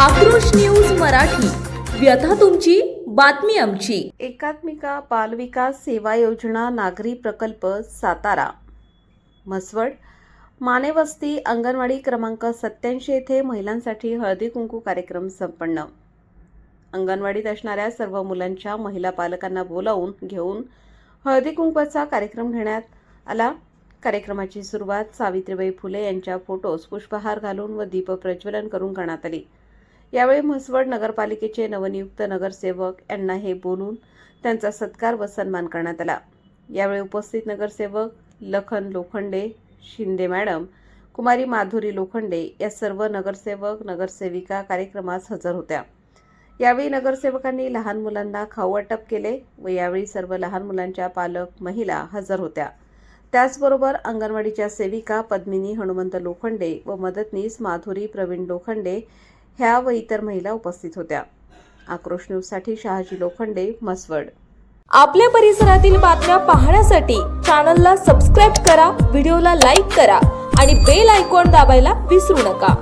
आक्रोश देऊन मराठी. व्यथा तुमची बातमी आमची. एकात्मिका बालविकास सेवा योजना नागरी प्रकल्प सातारा. म्हसवड मानेवस्ती अंगणवाडी क्रमांक सत्याऐंशी येथे महिलांसाठी हळदी कुंकू कार्यक्रम संपन्न. अंगणवाडीत असणाऱ्या सर्व मुलांच्या महिला पालकांना बोलावून घेऊन हळदी कुंकवाचा कार्यक्रम घेण्यात आला. कार्यक्रमाची सुरुवात सावित्रीबाई फुले यांच्या फोटोस पुष्पहार घालून व दीप प्रज्वलन करून करण्यात आली. यावेळी म्हसवड नगरपालिकेचे नवनियुक्त नगरसेवक यांना हे बोलून त्यांचा सत्कार व सन्मान करण्यात आला. यावेळी उपस्थित नगरसेवक लखन लोखंडे शिंदे मॅडम कुमारी माधुरी लोखंडे या सर्व नगरसेवक नगरसेविका कार्यक्रमास हजर होत्या. यावेळी नगरसेवकांनी लहान मुलांना खाऊ वाटप केले व यावेळी सर्व लहान मुलांच्या पालक महिला हजर होत्या. त्याचबरोबर अंगणवाडीच्या सेविका पद्मिनी हनुमंत लोखंडे व मदतनीस माधुरी प्रवीण लोखंडे ह्या व इतर महिला उपस्थित होत्या. आक्रोश न्यूजसाठी शहाजी लोखंडे मसवड आपल्या परिसरातील बातम्या पाहण्यासाठी चॅनलला सबस्क्राईब करा व्हिडिओला लाईक करा आणि बेल आयकॉन दाबायला विसरू नका.